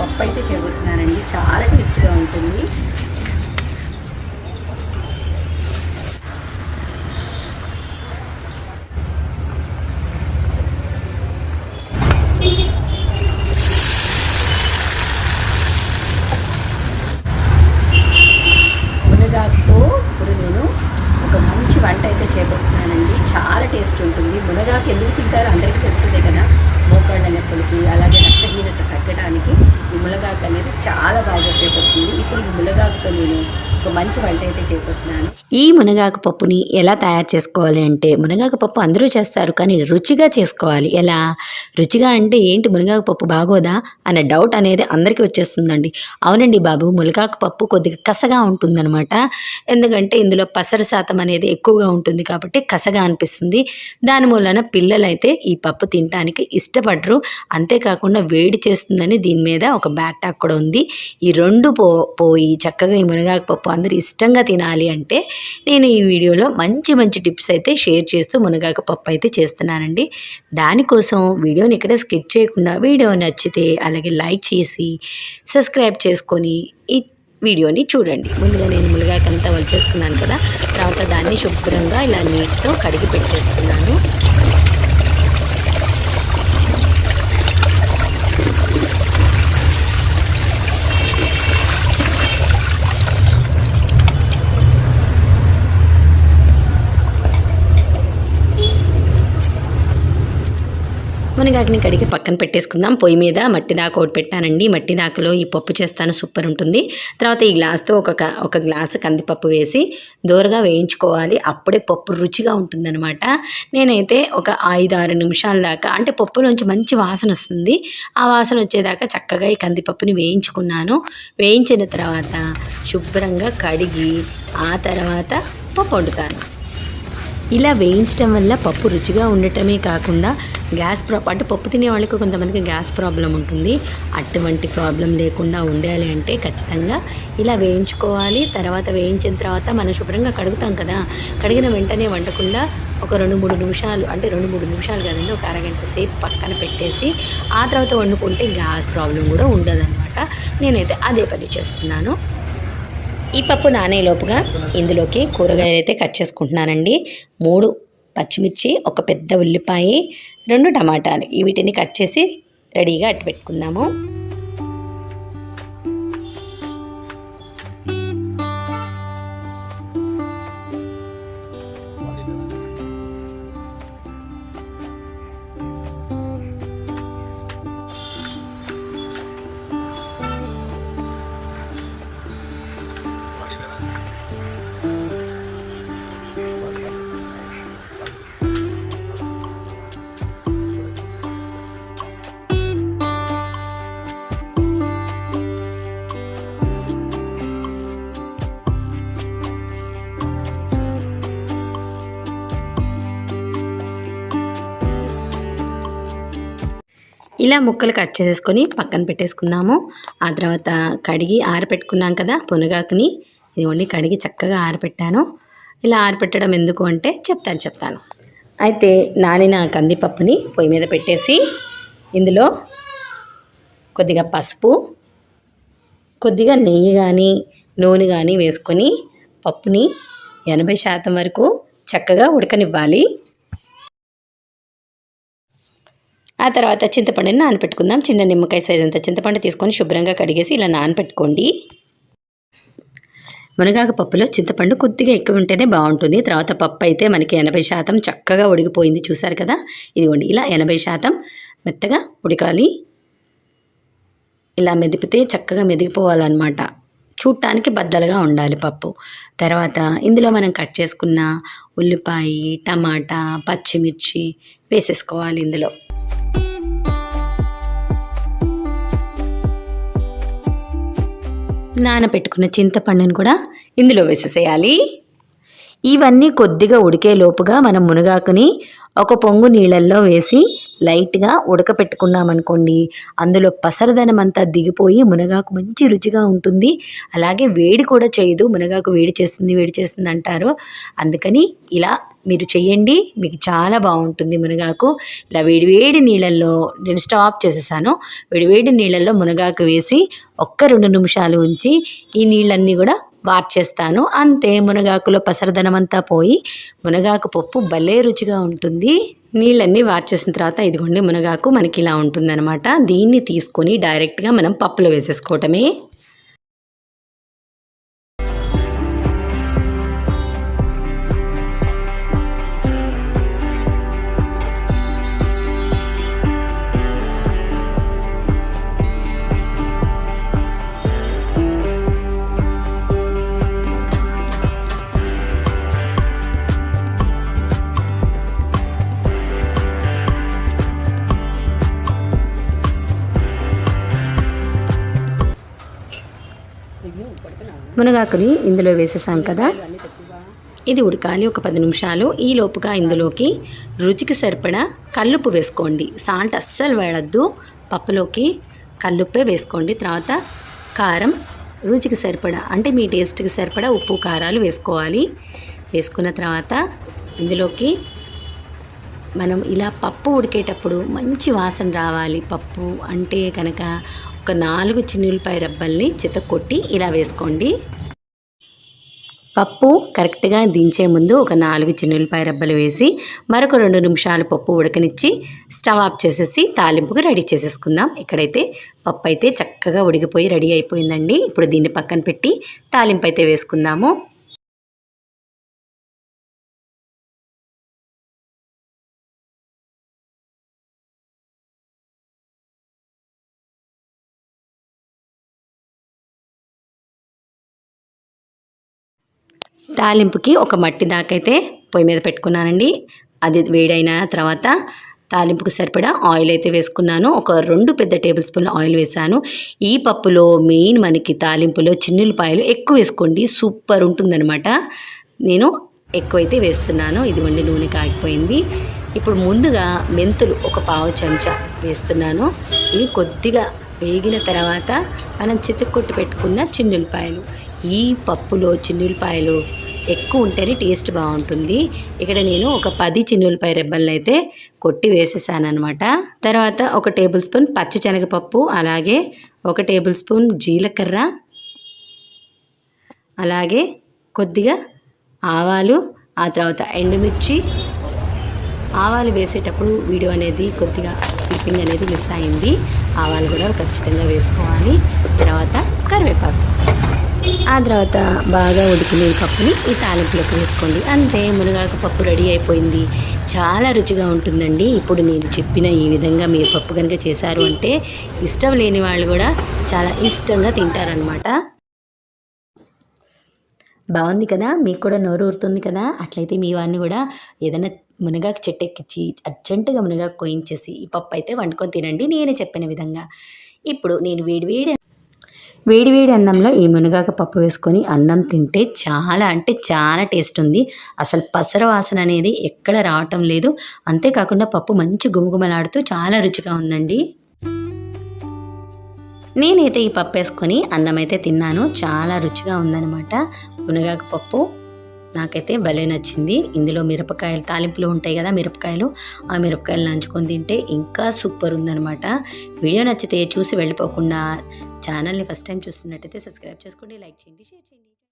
పప్పు అయితే చేయబోతున్నానండి చాలా టేస్ట్గా ఉంటుంది. ఈ మునగాకుతో నేను ఒక మంచి వంట అయితే చేయబోతున్నాను ఈ మునగాకు పప్పుని ఎలా తయారు చేసుకోవాలి అంటే మునగాకు పప్పు అందరూ చేస్తారు కానీ రుచిగా చేసుకోవాలి. ఎలా? రుచిగా అంటే ఏంటి? మునగాకు పప్పు బాగోదా? అనే డౌట్ అనేది అందరికీ వచ్చేస్తుందండి. అవునండి బాబు మునగాకు పప్పు కొద్దిగా కసగా ఉంటుందన్నమాట. ఎందుకంటే ఇందులో పసరు శాతం అనేది ఎక్కువగా ఉంటుంది కాబట్టి కసగా అనిపిస్తుంది. దాని మూలన పిల్లలైతే ఈ పప్పు తినడానికి ఇష్టపడరు. అంతేకాకుండా వేడి చేస్తుందని దీని మీద ఒక బ్యాటాక్ కూడా ఉంది. ఈ రెండు పో పోయి చక్కగా ఈ మునగాకు పప్పు అందరూ ఇష్టంగా తినాలి అంటే నేను ఈ వీడియోలో మంచి మంచి టిప్స్ అయితే షేర్ చేస్తూ మునగాకు పప్పు అయితే చేస్తున్నానండి. దానికోసం వీడియోని ఇక్కడ స్కిప్ చేయకుండా వీడియో నచ్చితే అలాగే లైక్ చేసి సబ్స్క్రైబ్ చేసుకొని ఈ వీడియోని చూడండి. ముందుగా నేను మునగాకంతా వచ్చేసుకున్నాను కదా తర్వాత దాన్ని శుభ్రంగా ఇలా నీటితో కడిగి పెట్టేస్తున్నాను. మునగాకుని కడిగి పక్కన పెట్టేసుకుందాం. పొయ్యి మీద మట్టి దాకా ఒకటి పెట్టానండి. మట్టి దాకలో ఈ పప్పు చేస్తాను. సూపర్ ఉంటుంది. తర్వాత ఈ గ్లాస్తో ఒక ఒక గ్లాసు కందిపప్పు వేసి దూరగా వేయించుకోవాలి. అప్పుడే పప్పు రుచిగా ఉంటుందన్నమాట. నేనైతే ఒక ఐదు ఆరు నిమిషాల దాకా అంటే పప్పులోంచి మంచి వాసన వస్తుంది. ఆ వాసన వచ్చేదాకా చక్కగా ఈ కందిపప్పుని వేయించుకున్నాను. వేయించిన తర్వాత శుభ్రంగా కడిగి ఆ తర్వాత పప్పు వండుతాను. ఇలా వేయించడం వల్ల పప్పు రుచిగా ఉండటమే కాకుండా గ్యాస్ ప్రాబ్ అంటే పప్పు తినే వాళ్ళకి కొంతమందికి గ్యాస్ ప్రాబ్లం ఉంటుంది. అటువంటి ప్రాబ్లం లేకుండా ఉండాలి అంటే ఖచ్చితంగా ఇలా వేయించుకోవాలి. తర్వాత వేయించిన తర్వాత మనం శుభ్రంగా కడుగుతాం కదా. కడిగిన వెంటనే వండకుండా ఒక రెండు మూడు నిమిషాలు అంటే రెండు మూడు నిమిషాలు కదండి ఒక అరగంట సేపు పక్కన పెట్టేసి ఆ తర్వాత వండుకుంటే గ్యాస్ ప్రాబ్లం కూడా ఉండదన్నమాట. నేనైతే అదే పని చేస్తున్నాను. ఈ పప్పు నానేలోపుగా ఇందులోకి కూరగాయలు అయితే కట్ చేసుకుంటున్నానండి. మూడు పచ్చిమిర్చి ఒక పెద్ద ఉల్లిపాయ రెండు టమాటాలు. వీటిని కట్ చేసి రెడీగా అట్టు పెట్టుకుందాము ఇలా ముక్కలు కట్ చేసేసుకొని పక్కన పెట్టేసుకుందాము. ఆ తర్వాత కడిగి ఆరపెట్టుకున్నాం కదా పునగాకుని. ఇదిగోండి కడిగి చక్కగా ఆరపెట్టాను. ఇలా ఆరపెట్టడం ఎందుకు అంటే చెప్తాను చెప్తాను. అయితే నానిన కందిపప్పుని పొయ్యి మీద పెట్టేసి ఇందులో కొద్దిగా పసుపు కొద్దిగా నెయ్యి కానీ నూనె కానీ వేసుకొని పప్పుని ఎనభై శాతం వరకు చక్కగా ఉడకనివ్వాలి. ఆ తర్వాత చింతపండుని నానపెట్టుకుందాం. చిన్న నిమ్మకాయ సైజ్ అంత చింతపండు తీసుకొని శుభ్రంగా కడిగేసి ఇలా నానపెట్టుకోండి. మునగాకు పప్పులో చింతపండు కొద్దిగా ఎక్కువ ఉంటేనే బాగుంటుంది. తర్వాత పప్పు అయితే మనకి ఎనభై శాతం చక్కగా ఉడికిపోయింది. చూసారు కదా? ఇదిగోండి ఇలా ఎనభై శాతం మెత్తగా ఉడకాలి. ఇలా మెదిపితే చక్కగా మెదిగిపోవాలన్నమాట. చూడటానికి బద్దలుగా ఉండాలి పప్పు. తర్వాత ఇందులో మనం కట్ చేసుకున్న ఉల్లిపాయ టమాటా పచ్చిమిర్చి వేసేసుకోవాలి ఇందులో. నానబెట్టుకున్న చింతపండును కూడా ఇందులో వేసేసేయాలి. ఇవన్నీ కొద్దిగా ఉడికే లోపుగా మనం మునగాకుని ఒక పొంగు నీళ్ళల్లో వేసి లైట్గా ఉడకపెట్టుకున్నామనుకోండి అందులో పసరదనం అంతా దిగిపోయి మునగాకు మంచి రుచిగా ఉంటుంది. అలాగే వేడి కూడా చేయదు. మునగాకు వేడి చేస్తుంది వేడి చేస్తుంది అంటారు. అందుకని ఇలా మీరు చెయ్యండి. మీకు చాలా బాగుంటుంది మునగాకు. ఇలా వేడివేడి నీళ్ళల్లో నేను స్టాప్ చేసేసాను. వేడివేడి నీళ్ళల్లో మునగాకు వేసి ఒక్క రెండు నిమిషాలు ఉంచి ఈ నీళ్ళన్నీ కూడా వార్చేస్తాను అంతే మునగాకులో పసరదనమంతా పోయి మునగాకు పప్పు భలే రుచిగా ఉంటుంది. నీళ్ళన్నీ వార్చేసిన తర్వాత ఇదిగోండి మునగాకు మనకి ఇలా ఉంటుందన్నమాట. దీన్ని తీసుకొని డైరెక్ట్గా మనం పప్పులో వేసేసుకోవటమే. మునగాకుని ఇందులో వేసేసాం కదా. ఇది ఉడకాలి ఒక పది నిమిషాలు. ఈ లోపుగా ఇందులోకి రుచికి సరిపడా కల్లుప్పు వేసుకోండి. సాల్ట్ అస్సలు వేడద్దు పప్పులోకి కల్లుప్పే వేసుకోండి. తర్వాత కారం రుచికి సరిపడా అంటే మీ టేస్ట్కి సరిపడా ఉప్పు కారాలు వేసుకోవాలి. వేసుకున్న తర్వాత ఇందులోకి మనం ఇలా పప్పు ఉడికేటప్పుడు మంచి వాసన రావాలి. పప్పు అంటే కనుక ఒక నాలుగు చిన్నులపై రబ్బల్ని చితకొట్టి ఇలా వేసుకోండి. పప్పు కరెక్ట్గా దించే ముందు ఒక నాలుగు చిన్నులపాయ రబ్బలు వేసి మరొక రెండు నిమిషాలు పప్పు ఉడకనిచ్చి స్టవ్ ఆఫ్ చేసేసి తాలింపుకి రెడీ చేసేసుకుందాం. ఇక్కడైతే పప్పు అయితే చక్కగా ఉడికిపోయి రెడీ అయిపోయిందండి. ఇప్పుడు దీన్ని పక్కన పెట్టి తాలింపు అయితే వేసుకుందాము. తాలింపుకి ఒక మట్టి దాకైతే పొయ్యి మీద పెట్టుకున్నానండి. అది వేడైన తర్వాత తాలింపుకు సరిపడా ఆయిల్ అయితే వేసుకున్నాను. ఒక రెండు పెద్ద టేబుల్ స్పూన్ల ఆయిల్ వేసాను ఈ పప్పులో మెయిన్ మనకి తాలింపులో చిన్నులపాయలు ఎక్కువ వేసుకోండి. సూపర్ ఉంటుందన్నమాట. నేను ఎక్కువైతే వేస్తున్నాను. ఇదిగోండి నూనె కాగిపోయింది. ఇప్పుడు ముందుగా మెంతులు ఒక పావు చెంచా వేస్తున్నాను. ఇవి కొద్దిగా వేగిన తర్వాత మనం చితుక్కొట్టు పెట్టుకున్న చిన్నులపాయలు. ఈ పప్పులో చిన్నులపాయలు ఎక్కువ ఉంటేనే టేస్ట్ బాగుంటుంది. ఇక్కడ నేను ఒక పది చిన్నులపాయ రెబ్బలను అయితే కొట్టి వేసేసాను అనమాట తర్వాత ఒక టేబుల్ స్పూన్ పచ్చిశనగపప్పు అలాగే ఒక టేబుల్ స్పూన్ జీలకర్ర అలాగే కొద్దిగా ఆవాలు ఆ తర్వాత ఎండుమిర్చి. ఆవాలు వేసేటప్పుడు వీడియో అనేది కొద్దిగా క్లిప్పింగ్ అనేది మిస్ అయింది. ఆవాలు కూడా ఖచ్చితంగా వేసుకోవాలి. తర్వాత కరివేపాకు. ఆ తర్వాత బాగా ఉడికిన ఈ పప్పుని ఈ తాలింపులోకి వేసుకోండి. అంతే మునగాకు పప్పు రెడీ అయిపోయింది. చాలా రుచిగా ఉంటుందండి. ఇప్పుడు నేను చెప్పిన ఈ విధంగా మీరు పప్పు కనుక చేశారు అంటే ఇష్టం లేని వాళ్ళు కూడా చాలా ఇష్టంగా తింటారనమాట బాగుంది కదా? మీకు కూడా నోరు ఊరుతుంది కదా? అట్లయితే మీ వారిని కూడా ఏదైనా మునగాకు చెట్టు ఎక్కించి అర్జెంటుగా మునగాకు కోయించేసి ఈ పప్పు అయితే వండుకొని తినండి. నేనే చెప్పిన విధంగా. ఇప్పుడు నేను వేడి వేడి వేడివేడి అన్నంలో ఈ మునగాకు పప్పు వేసుకొని అన్నం తింటే చాలా అంటే చాలా టేస్ట్ ఉంది. అసలు పసర వాసన అనేది ఎక్కడ రావటం లేదు. అంతేకాకుండా పప్పు మంచి గుమగుమలాడుతూ చాలా రుచిగా ఉందండి. నేనైతే ఈ పప్పు వేసుకొని అన్నం అయితే తిన్నాను. చాలా రుచిగా ఉందన్నమాట. మునగాకు పప్పు నాకైతే భలే నచ్చింది. ఇందులో మిరపకాయలు తాలింపులు ఉంటాయి కదా మిరపకాయలు ఆ మిరపకాయలు నంచుకొని తింటే ఇంకా సూపర్ ఉందన్నమాట. వీడియో నచ్చితే చూసి వెళ్ళిపోకుండా ఛానల్ని ఫస్ట్ టైం చూస్తున్నట్టయితే సబ్స్క్రైబ్ చేసుకోండి లైక్ చేయండి షేర్ చేయండి.